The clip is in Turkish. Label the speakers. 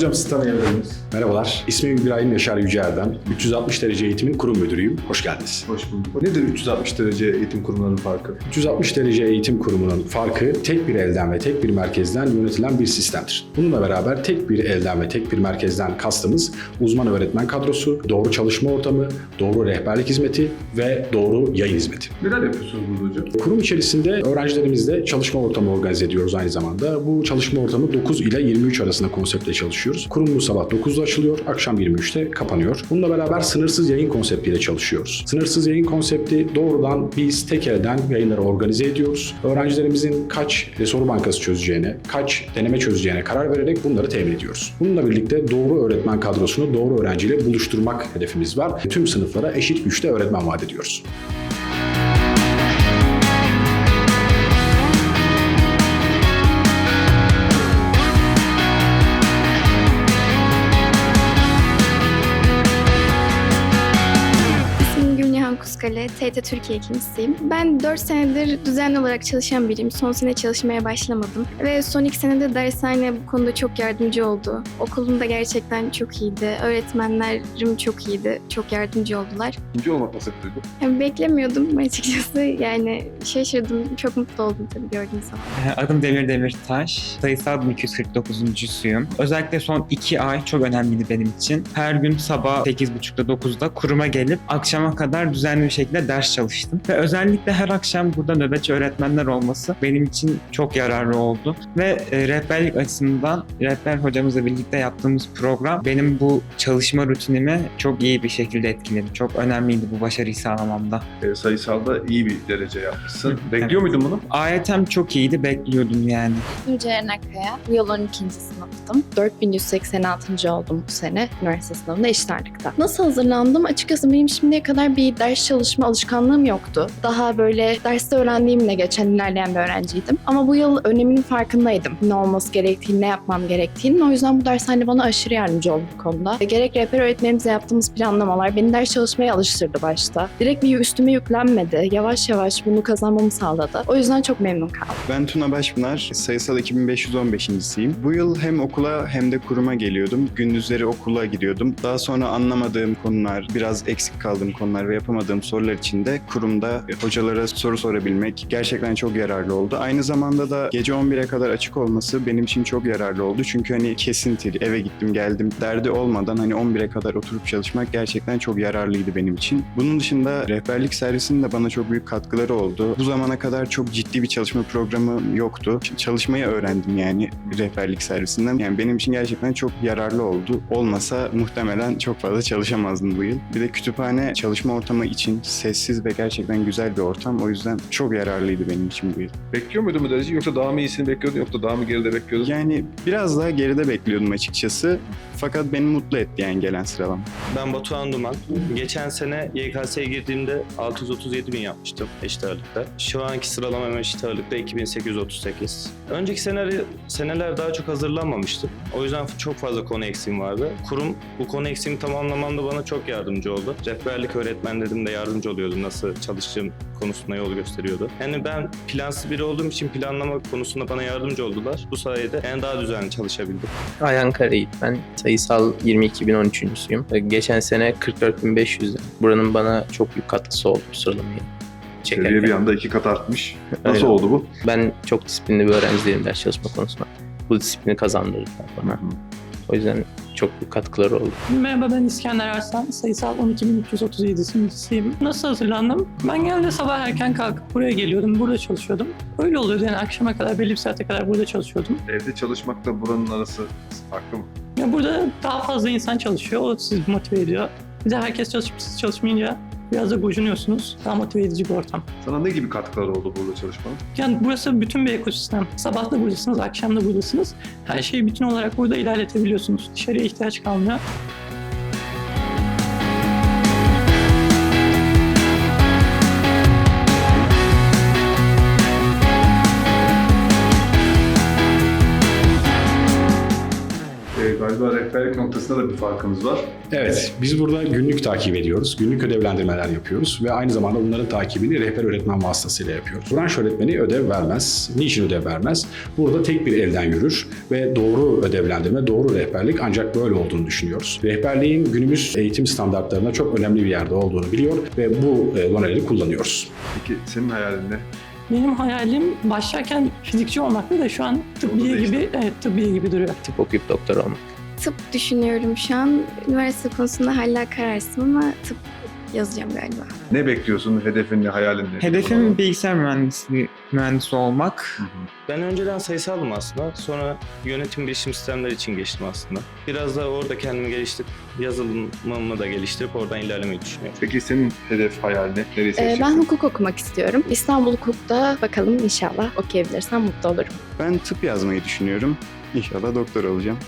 Speaker 1: Hocam sizi tanıyabilir miyiz?
Speaker 2: Merhabalar, ismim İbrahim Yaşar Yüceerdem. 360 derece eğitimin kurum müdürüyüm. Hoş geldiniz.
Speaker 1: Hoş bulduk. Nedir 360 derece eğitim kurumlarının farkı?
Speaker 2: 360 derece eğitim kurumunun farkı tek bir elden ve tek bir merkezden yönetilen bir sistemdir. Bununla beraber tek bir elden ve tek bir merkezden kastımız uzman öğretmen kadrosu, doğru çalışma ortamı, doğru rehberlik hizmeti ve doğru yayın hizmeti.
Speaker 1: Neler yapıyorsunuz burada hocam?
Speaker 2: Kurum içerisinde öğrencilerimizle çalışma ortamı organize ediyoruz aynı zamanda. Bu çalışma ortamı 9 ile 23 arasında konseptle çalışıyoruz. Kurumumuz sabah 9'da açılıyor, akşam 23'te kapanıyor. Bununla beraber sınırsız yayın konseptiyle çalışıyoruz. Sınırsız yayın konsepti doğrudan biz tek elden yayınları organize ediyoruz. Öğrencilerimizin kaç soru bankası çözeceğine, kaç deneme çözeceğine karar vererek bunları temin ediyoruz. Bununla birlikte doğru öğretmen kadrosunu doğru öğrenciyle buluşturmak hedefimiz var. Tüm sınıflara eşit güçte öğretmen vaat ediyoruz.
Speaker 3: TRT Türkiye ikincisiyim. Ben 4 senedir düzenli olarak çalışan biriyim. Son sene çalışmaya başlamadım. Ve son 2 senede dershane bu konuda çok yardımcı oldu. Okulum da gerçekten çok iyiydi. Öğretmenlerim çok iyiydi. Çok yardımcı oldular.
Speaker 1: İkinci olmak nasıl duygu?
Speaker 3: Yani beklemiyordum açıkçası. Yani şaşırdım. Çok mutlu oldum tabii gördüğüm zaman.
Speaker 4: Adım Demir Demirtaş. Sayısal 1249.suyum. Özellikle son iki ay çok önemliydi benim için. Her gün sabah 8.30'da 9'da kuruma gelip akşama kadar düzenli bir şekilde ders çalıştım. Ve özellikle her akşam burada nöbetçi öğretmenler olması benim için çok yararlı oldu. Ve e, rehberlik açısından rehber hocamızla birlikte yaptığımız program benim bu çalışma rutinimi çok iyi bir şekilde etkiledi. Çok önemliydi bu başarıyı sağlamamda.
Speaker 1: E, sayısalda iyi bir derece yapmışsın. Bekliyor muydun bunu?
Speaker 4: AYT'm çok iyiydi, bekliyordum yani.
Speaker 5: Ceren Akkaya. Bu yıl 12. sınıftım. 4186. oldum bu sene üniversite sınavında eşit ağırlıkta. Nasıl hazırlandım? Açıkçası benim şimdiye kadar bir ders çalışma alışkanlığım yoktu. Daha böyle derste öğrendiğimle geçen ilerleyen bir öğrenciydim. Ama bu yıl öneminin farkındaydım. Ne olması gerektiğini, ne yapmam gerektiğini. O yüzden bu dershane bana aşırı yardımcı oldu bu konuda. Ve Gerek rehber öğretmenimizle yaptığımız planlamalar beni ders çalışmaya alıştırdı başta. Direkt bir üstüme yüklenmedi. Yavaş yavaş bunu kazanmamı sağladı. O yüzden çok memnun kaldım.
Speaker 6: Ben Tuna Başpınar, sayısal 2515.siyim. Bu yıl hem okula hem de kuruma geliyordum. Gündüzleri okula gidiyordum. Daha sonra anlamadığım konular, biraz eksik kaldığım konular ve yapamadığım sorular için de kurumda hocalara soru sorabilmek gerçekten çok yararlı oldu. Aynı zamanda da gece 11'e kadar açık olması benim için çok yararlı oldu. Çünkü hani kesintili, eve gittim geldim derdi olmadan hani 11'e kadar oturup çalışmak gerçekten çok yararlıydı benim için. Bunun dışında rehberlik servisinin de bana çok büyük katkıları oldu. Bu zamana kadar çok ciddi bir çalışma programı yoktu. Çalışmayı öğrendim yani rehberlik servisinden. Yani benim için gerçekten çok yararlı oldu. Olmasa muhtemelen çok fazla çalışamazdım bu yıl. Bir de kütüphane çalışma ortamı için sessiz ve gerçekten güzel bir ortam. O yüzden çok yararlıydı benim için bu yıl.
Speaker 1: Bekliyor muydun bu dereceyi yoksa daha mı iyisini bekliyordun yoksa daha mı geride bekliyordun?
Speaker 6: Yani biraz daha geride bekliyordum açıkçası. Fakat beni mutlu etti yani gelen sıralama.
Speaker 7: Ben Batuhan Duman. Geçen sene YKS'ye girdiğimde 637 bin yapmıştım eşit ağırlıkta. Şu anki sıralamam eşit ağırlıkta 2838. Önceki seneler, seneler daha çok hazırlanmamıştım. O yüzden çok fazla konu eksiğim vardı. Kurum bu konu eksiğimi tamamlamamda bana çok yardımcı oldu. Rehberlik öğretmenlerim de yardımcı oluyordu. Nasıl çalıştığım konusunda yol gösteriyordu. Yani ben plansız biri olduğum için planlama konusunda bana yardımcı oldular. Bu sayede en daha düzenli çalışabildim.
Speaker 8: Ayhan Karayip ben. Sayısal 22.013'üyüm. Geçen sene 44.500'düm. Buranın bana çok büyük katkısı oldu bu sıralamayı.
Speaker 1: Seviye bir
Speaker 8: çekerken.
Speaker 1: anda iki kat artmış. Nasıl oldu bu?
Speaker 8: Ben çok disiplinli bir öğrenci değilim ders çalışma konusunda. Bu disiplini kazandırdılar bana. O yüzden çok büyük katkıları oldu.
Speaker 9: Merhaba ben İskender Arslan. Sayısal 12337'siyim. Nasıl hazırlandım? Ben genelde sabah erken kalkıp buraya geliyordum. Burada çalışıyordum. Öyle oluyordu yani akşama kadar belli bir saate kadar burada çalışıyordum.
Speaker 1: Evde çalışmakla buranın arası farklı mı?
Speaker 9: Ya burada daha fazla insan çalışıyor. O sizi motive ediyor. Bir de herkes çalışıp siz çalışmayınca biraz da gocunuyorsunuz. Daha motive edici bir ortam.
Speaker 1: Sana ne gibi katkıları oldu burada çalışmanın?
Speaker 9: Yani burası bütün bir ekosistem. Sabah da buradasınız, akşam da buradasınız. Her şeyi bütün olarak burada ilerletebiliyorsunuz. Dışarıya ihtiyaç kalmıyor.
Speaker 1: Rehberlik noktasında da bir farkınız var.
Speaker 2: Evet, biz burada günlük takip ediyoruz. Günlük ödevlendirmeler yapıyoruz ve aynı zamanda bunların takibini rehber öğretmen vasıtasıyla yapıyoruz. Branş öğretmeni ödev vermez. Niçin ödev vermez? Burada tek bir elden yürür ve doğru ödevlendirme, doğru rehberlik ancak böyle olduğunu düşünüyoruz. Rehberliğin günümüz eğitim standartlarına çok önemli bir yerde olduğunu biliyor ve bu e, doneleri kullanıyoruz.
Speaker 1: Peki senin hayalin ne?
Speaker 9: Benim hayalim başlarken fizikçi olmaktı da şu an tıbbiye
Speaker 1: değişti.
Speaker 9: gibi, evet tıbbiye gibi duruyor.
Speaker 8: Tıp okuyup doktor olmak.
Speaker 3: Tıp düşünüyorum şu an. Üniversite konusunda hala kararsızım ama tıp yazacağım galiba.
Speaker 1: Ne bekliyorsun? Hedefin ne? Hayalin ne?
Speaker 4: Hedefim bilgisayar mühendisliği mühendisi olmak.
Speaker 1: Hı hı.
Speaker 7: Ben önceden sayısaldım aslında. Sonra yönetim bilişim sistemleri için geçtim aslında. Biraz da orada kendimi geliştirip yazılımımı da geliştirip oradan ilerlemeyi düşünüyorum.
Speaker 1: Peki senin hedef hayal ne? Nereyi
Speaker 5: Ee, ben hukuk okumak istiyorum. İstanbul Hukuk'ta bakalım inşallah okuyabilirsem mutlu olurum.
Speaker 6: Ben tıp yazmayı düşünüyorum. İnşallah doktor olacağım.